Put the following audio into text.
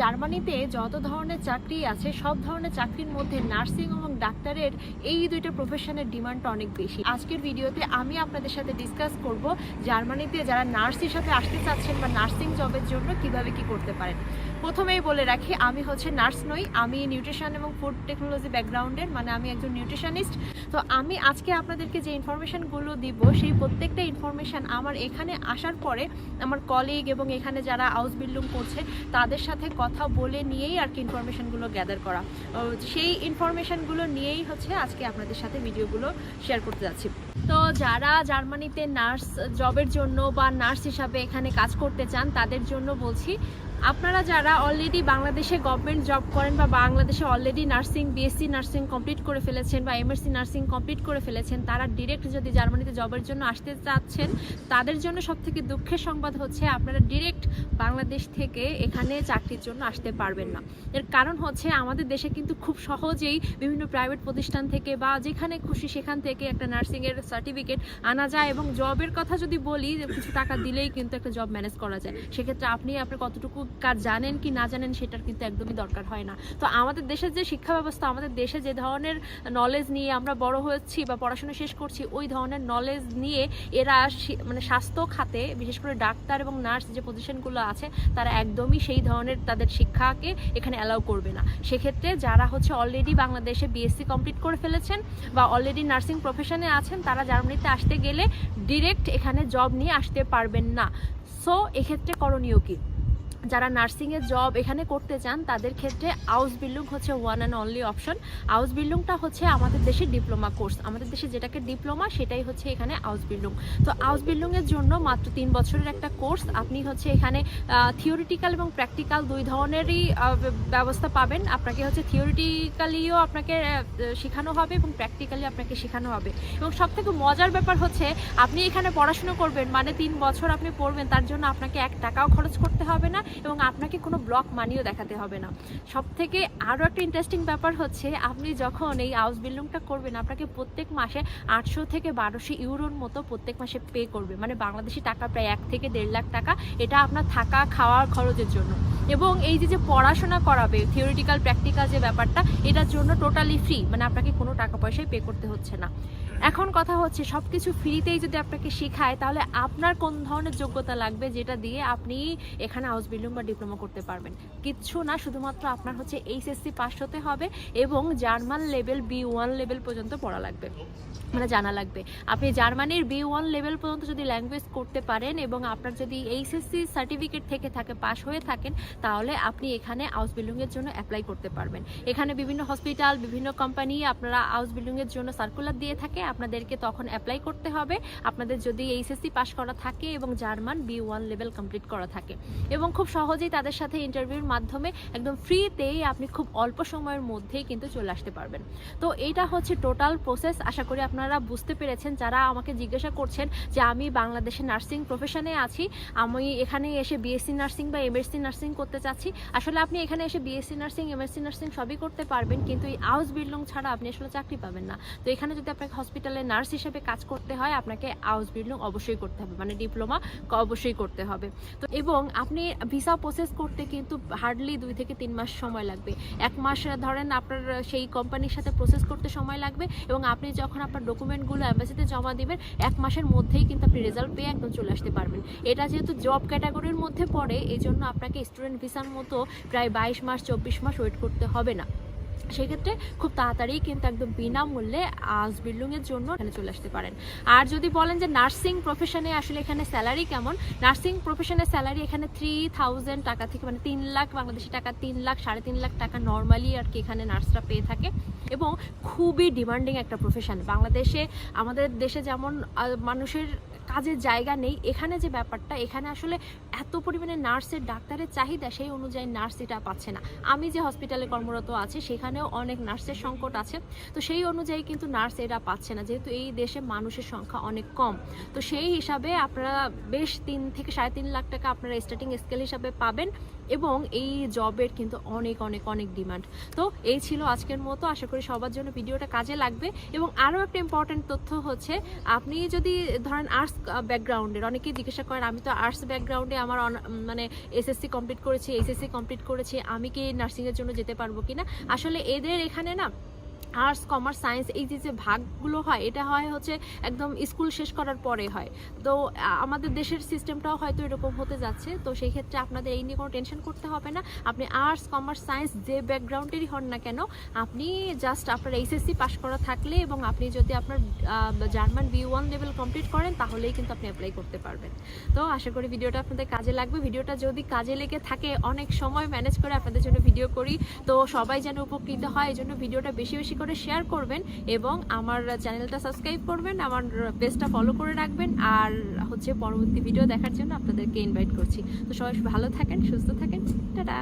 জার্মানিতে যত ধরনের চাকরি আছে, সব ধরনের চাকরির মধ্যে নার্সিং এবং ডাক্তারের এই দুইটা প্রফেশনের ডিমান্ডটা অনেক বেশি। আজকের ভিডিওতে আমি আপনাদের সাথে ডিসকাস করব জার্মানিতে যারা নার্স হিসাবে আসতে চাচ্ছেন বা নার্সিং জবের জন্য কীভাবে কি করতে পারেন। প্রথমেই বলে রাখি, আমি হচ্ছে নার্স নই, আমি নিউট্রিশন এবং ফুড টেকনোলজি ব্যাকগ্রাউন্ডের মানে আমি একজন নিউট্রিশনিস্ট। তো আমি আজকে আপনাদেরকে যে ইনফরমেশনগুলো দিব, সেই প্রত্যেকটা ইনফরমেশন আমার এখানে আসার পরে আমার কলিগ এবং এখানে যারা হাউস বিল্ডিং করছে, তাদের সাথে কথা বলে নিয়েই আর কি ইনফরমেশনগুলো গ্যাদার করা। সেই ইনফরমেশনগুলো নিয়েই হচ্ছে আজকে আপনাদের সাথে ভিডিওগুলো শেয়ার করতে যাচ্ছি। তো যারা জার্মানিতে নার্স জবের জন্য বা নার্স হিসাবে এখানে কাজ করতে চান, তাদের জন্য বলছি, আপনারা যারা অলরেডি বাংলাদেশে গভর্নমেন্ট জব করেন বা বাংলাদেশে already nursing BSc nursing complete করে ফেলেছেন বা এমএসসি নার্সিং কমপ্লিট করে ফেলেছেন, তারা ডিরেক্ট যদি জার্মানিতে জবের জন্য আসতে চাচ্ছেন, তাদের জন্য সব থেকে দুঃখের সংবাদ হচ্ছে আপনারা ডিরেক্ট বাংলাদেশ থেকে এখানে চাকরির জন্য আসতে পারবেন না। এর কারণ হচ্ছে আমাদের দেশে কিন্তু খুব সহজেই বিভিন্ন প্রাইভেট প্রতিষ্ঠান থেকে বা যেখানে খুশি সেখান থেকে একটা নার্সিংয়ের সার্টিফিকেট আনা যায় এবং জবের কথা যদি বলি, যে কিছু টাকা দিলেই কিন্তু একটা জব ম্যানেজ করা যায়। সেক্ষেত্রে আপনি আপনার কতটুকু কাজ জানেন কি না জানেন সেটার কিন্তু একদমই দরকার হয় না। তো আমাদের দেশের যে শিক্ষা ব্যবস্থা আমাদের দেশে যে ধরনের নলেজ নিয়ে আমরা বড় হয়েছি বা পড়াশোনা শেষ করছি, ওই ধরনের নলেজ নিয়ে এরা মানে স্বাস্থ্য খাতে, বিশেষ করে ডাক্তার এবং নার্স যে পজিশনগুলো আছে, তারা একদমই সেই ধরনের তাদের শিক্ষাকে এখানে অ্যালাউ করবে না। সেক্ষেত্রে যারা হচ্ছে অলরেডি বাংলাদেশে বিএসসি কমপ্লিট করে ফেলেছেন বা অলরেডি নার্সিং প্রফেশনে আছেন, তারা জার্মানিতে আসতে গেলে ডিরেক্ট এখানে জব নিয়ে আসতে পারবেন না। সো এক্ষেত্রে করণীয় কী? যারা নার্সিংয়ের জব এখানে করতে চান, তাদের ক্ষেত্রে আউস বিল্ডিং হচ্ছে ওয়ান অ্যান্ড অনলি অপশন আউস বিল্ডিংটা হচ্ছে আমাদের দেশে ডিপ্লোমা কোর্স আমাদের দেশে যেটাকে ডিপ্লোমা সেটাই হচ্ছে এখানে আউস বিল্ডিং তো আউস বিল্ডিংয়ের জন্য মাত্র তিন বছরের একটা কোর্স আপনি হচ্ছে এখানে থিওরিটিক্যাল এবং প্র্যাকটিক্যাল দুই ধরনেরই ব্যবস্থা পাবেন। আপনাকে হচ্ছে থিওরিটিক্যালিও আপনাকে শেখানো হবে এবং প্র্যাকটিক্যালি আপনাকে শেখানো হবে। এবং সব থেকে মজার ব্যাপার হচ্ছে, আপনি এখানে পড়াশুনো করবেন মানে তিন বছর আপনি পড়বেন, তার জন্য আপনাকে এক টাকাও খরচ করতে হবে না। এবং আপনাকে কোনো ব্লক মানিও দেখাতে হবে না। সব থেকে আরও একটা ইন্টারেস্টিং ব্যাপার হচ্ছে, আপনি যখন এই হাউস বিল্ডিংটা করবেন, আপনাকে প্রত্যেক মাসে আটশো থেকে বারোশো ইউরোর মতো প্রত্যেক মাসে পে করবে। মানে বাংলাদেশি টাকা প্রায় এক থেকে দেড় লাখ টাকা এটা আপনার থাকা খাওয়া খরচের জন্য। এবং এই যে যে পড়াশোনা করাবে থিওরিটিক্যাল প্র্যাকটিক্যাল যে ব্যাপারটা, এটার জন্য টোটালি ফ্রি মানে আপনাকে কোনো টাকা পয়সাই পে করতে হচ্ছে না। এখন কথা হচ্ছে সব কিছু ফ্রিতেই যদি আপনাকে শেখায়, তাহলে আপনার কোন ধরনের যোগ্যতা লাগবে যেটা দিয়ে আপনি এখানে হাউস বিল্ডিং বা ডিপ্লোমা করতে পারবেন? কিচ্ছু না, শুধুমাত্র আপনার হচ্ছে এইচএসসি পাস হতে হবে এবং German level B one level পর্যন্ত পড়া লাগবে। মানে জানা লাগবে। আপনি জার্মানির বি ওয়ান লেভেল পর্যন্ত যদি ল্যাঙ্গুয়েজ করতে পারেন এবং আপনার যদি এইচএসসি সার্টিফিকেট থেকে থাকে পাস হয়ে থাকেন তাহলে আপনি এখানে হাউস বিল্ডিংয়ের জন্য অ্যাপ্লাই করতে পারবেন। এখানে বিভিন্ন হসপিটাল বিভিন্ন কোম্পানি আপনারা হাউস বিল্ডিংয়ের জন্য সার্কুলার দিয়ে থাকে, আপনাদেরকে তখন অ্যাপ্লাই করতে হবে। আপনাদের যদি এইচএসসি পাস করা থাকে এবং German B one level complete করা থাকে। এবং খুব সহজেই তাদের সাথে ইন্টারভিউর মাধ্যমে একদম ফ্রিতেই আপনি খুব অল্প সময়ের মধ্যেই কিন্তু চলে আসতে পারবেন। তো এইটা হচ্ছে টোটাল প্রসেস আশা করি আপনারা বুঝতে পেরেছেন। যারা আমাকে জিজ্ঞাসা করছেন যে আমি বাংলাদেশে নার্সিং প্রফেশনে আছি, আমি এখানে এসে বিএসসি নার্সিং বা এমএসসি নার্সিং করতে চাচ্ছি। আসলে আপনি এখানে এসে বিএসসি নার্সিং এমএসসি নার্সিং সবই করতে পারবেন, কিন্তু এই আউস বিল্ডিং ছাড়া আপনি আসলে চাকরি পাবেন না। তো এখানে যদি আপনাকে হসপিটালে নার্স হিসেবে কাজ করতে হয়, আপনাকে আউস বিল্ডিং অবশ্যই করতে হবে মানে ডিপ্লোমা অবশ্যই করতে হবে। তো এবং আপনি ভিসা প্রসেস করতে কিন্তু হার্ডলি দুই থেকে তিন মাস সময় লাগবে। এক মাস, ধরেন আপনার সেই কোম্পানির সাথে প্রসেস করতে সময় লাগবে এবং আপনি যখন আপনার ডকুমেন্টগুলো অ্যাম্বাসিতে জমা দিবেন, এক মাসের মধ্যেই কিন্তু আপনি রেজাল্ট পেয়ে একদম চলে আসতে পারবেন। এটা যেহেতু জব ক্যাটাগরির মধ্যে পড়ে এই জন্য আপনাকে স্টুডেন্ট ভিসার মতো প্রায় বাইশ মাস, চব্বিশ মাস ওয়েট করতে হবে না। সেক্ষেত্রে খুব তাড়াতাড়ি কিন্তু একদম বিনামূল্যে আজ বিল্ডিংয়ের জন্য এখানে চলে আসতে পারেন। আর যদি বলেন যে নার্সিং প্রফেশনে আসলে এখানে স্যালারি কেমন? নার্সিং প্রফেশনের স্যালারি এখানে থ্রি থাউজেন্ড টাকা থেকে মানে তিন লাখ, বাংলাদেশি টাকা তিন লাখ, সাড়ে তিন লাখ টাকা নর্মালি আর কি এখানে নার্সরা পেয়ে থাকে। এবং খুবই ডিমান্ডিং একটা প্রফেশন বাংলাদেশে, আমাদের দেশে যেমন মানুষের কাজের জায়গা নেই, এখানে যে ব্যাপারটা, এখানে আসলে এত পরিমাণে নার্সের ডাক্তারের চাহিদা, সেই অনুযায়ী নার্স এটা পাচ্ছে না। আমি যে হসপিটালে কর্মরত আছি, সেখানেও অনেক নার্সের সংকট আছে। তো সেই অনুযায়ী কিন্তু নার্স এরা পাচ্ছে না। যেহেতু এই দেশে মানুষের সংখ্যা অনেক কম। তো সেই হিসাবে আপনারা বেশ তিন থেকে সাড়ে তিন লাখ টাকা আপনারা স্টার্টিং স্কেল হিসাবে পাবেন এবং এই জবের কিন্তু অনেক অনেক অনেক ডিমান্ড তো এই ছিল আজকের মতো। আশা করি সবার জন্য ভিডিওটা কাজে লাগবে। এবং আরও একটা ইম্পর্ট্যান্ট তথ্য হচ্ছে, আপনি যদি ধরেন আর্টস ব্যাকগ্রাউন্ডের অনেকেই জিজ্ঞাসা করেন, আমি তো আর্টস ব্যাকগ্রাউন্ডে আমার মানে এসএসসি কমপ্লিট করেছি এসএসসি কমপ্লিট করেছি, আমি কি নার্সিংয়ের জন্য যেতে পারব কিনা? আসলে এদের এখানে না আর্টস কমার্স সায়েন্স এই যে যে ভাগগুলো হয়, এটা হয় হচ্ছে একদম স্কুল শেষ করার পরে হয়। তো আমাদের দেশের সিস্টেমটাও হয়তো এরকম হতে যাচ্ছে। তো সেই ক্ষেত্রে আপনাদের এই নিয়ে কোনো টেনশন করতে হবে না। আপনি আর্টস কমার্স সায়েন্স যে ব্যাকগ্রাউন্ডেরই হন না কেন, আপনি জাস্ট আপনার এইচএসসি পাশ করা থাকলে এবং আপনি যদি আপনার German B one level complete করেন, তাহলেই কিন্তু আপনি অ্যাপ্লাই করতে পারবেন। তো আশা করি ভিডিওটা আপনাদের কাজে লাগবে। ভিডিওটা যদি কাজে লেগে থাকে, অনেক সময় ম্যানেজ করে আপনাদের জন্য ভিডিও করি। তো সবাই যেন উপকৃত হয় এই জন্য ভিডিওটা বেশি বেশি করে শেয়ার করবেন এবং আমার চ্যানেলটা সাবস্ক্রাইব করবেন, আমার পেজটা ফলো করে রাখবেন আর হচ্ছে পরবর্তী ভিডিও দেখার জন্য আপনাদেরকে ইনভাইট করছি। তো সবাই ভালো থাকেন, সুস্থ থাকেন। টাটা!